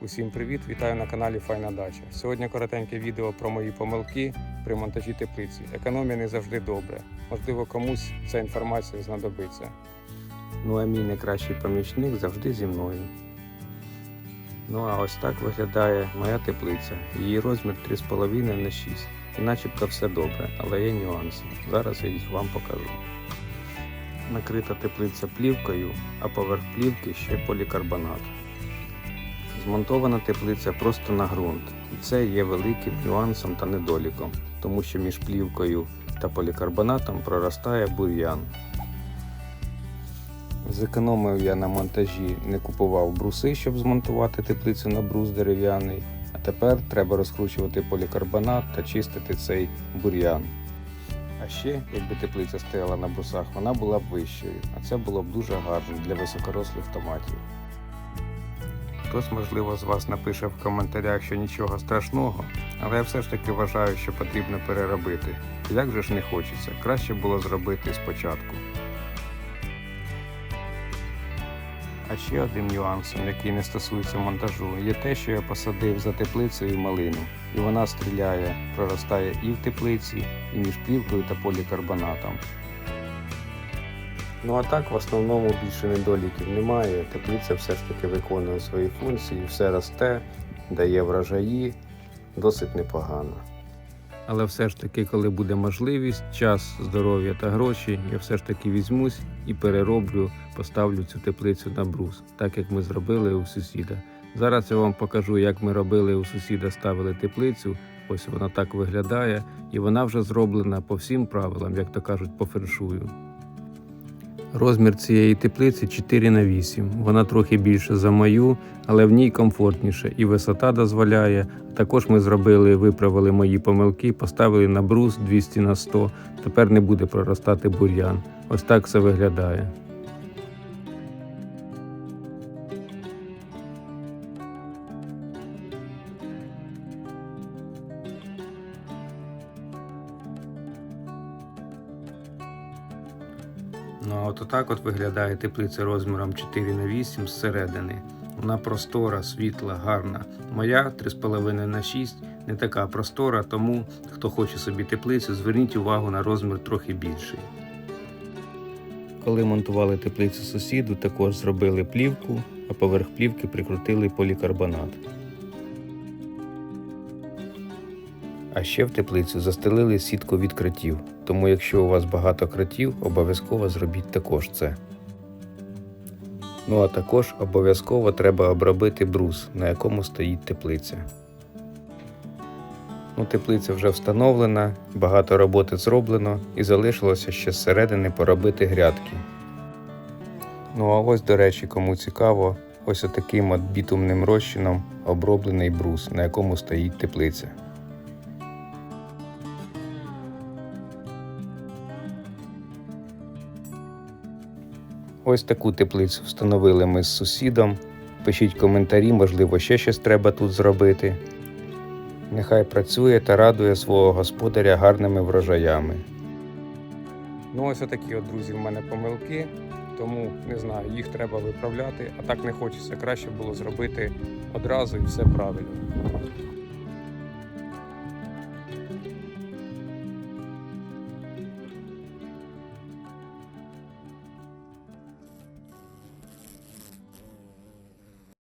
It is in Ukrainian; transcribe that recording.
Усім привіт! Вітаю на каналі Файна Дача. Сьогодні коротеньке відео про мої помилки при монтажі теплиці. Економія не завжди добре. Можливо, комусь ця інформація знадобиться. Ну а мій найкращий помічник завжди зі мною. Ну а ось так виглядає моя теплиця. Її розмір 3,5 на 6. І начебто все добре, але є нюанси. Зараз я їх вам покажу. Накрита теплиця плівкою, а поверх плівки ще полікарбонат. Змонтована теплиця просто на ґрунт, і це є великим нюансом та недоліком, тому що між плівкою та полікарбонатом проростає бур'ян. Зекономив я на монтажі, не купував бруси, щоб змонтувати теплицю на брус дерев'яний, а тепер треба розкручувати полікарбонат та чистити цей бур'ян. А ще, якби теплиця стояла на брусах, вона була б вищою, а це було б дуже гарно для високорослих томатів. Хтось, можливо, з вас напише в коментарях, що нічого страшного, але я все ж таки вважаю, що потрібно переробити. Як же ж не хочеться, краще було зробити спочатку. А ще одним нюансом, який не стосується монтажу, є те, що я посадив за теплицею малину, і вона стріляє, проростає і в теплиці, і між плівкою та полікарбонатом. Ну а так в основному більше недоліків немає. Теплиця все ж таки виконує свої функції, все росте, дає врожаї, досить непогано. Але все ж таки, коли буде можливість, час, здоров'я та гроші, я все ж таки візьмусь і перероблю, поставлю цю теплицю на брус, так як ми зробили у сусіда. Зараз я вам покажу, як ми робили у сусіда, ставили теплицю. Ось вона так виглядає, і вона вже зроблена по всім правилам, як то кажуть, по феншую. Розмір цієї теплиці 4 на 8. Вона трохи більше за мою, але в ній комфортніше і висота дозволяє. Також ми зробили, виправили мої помилки, поставили на брус 200 на 100. Тепер не буде проростати бур'ян. Ось так все виглядає. Ну от отак от виглядає теплиця розміром 4 на 8 зсередини. Вона простора, світла, гарна. Моя 3,5 на 6 не така простора, тому хто хоче собі теплицю, зверніть увагу на розмір трохи більший. Коли монтували теплицю сусіду, також зробили плівку, а поверх плівки прикрутили полікарбонат. А ще в теплицю застелили сітку від кротів, тому якщо у вас багато кротів, обов'язково зробіть також це. Ну а також обов'язково треба обробити брус, на якому стоїть теплиця. Ну, теплиця вже встановлена, багато роботи зроблено і залишилося ще зсередини поробити грядки. Ну а ось, до речі, кому цікаво, ось отаким от бітумним розчином оброблений брус, на якому стоїть теплиця. Ось таку теплицю встановили ми з сусідом. Пишіть коментарі, можливо, ще щось треба тут зробити. Нехай працює та радує свого господаря гарними врожаями. Ну, ось отакі от, друзі, в мене помилки, тому не знаю, їх треба виправляти, а так не хочеться. Краще було зробити одразу і все правильно.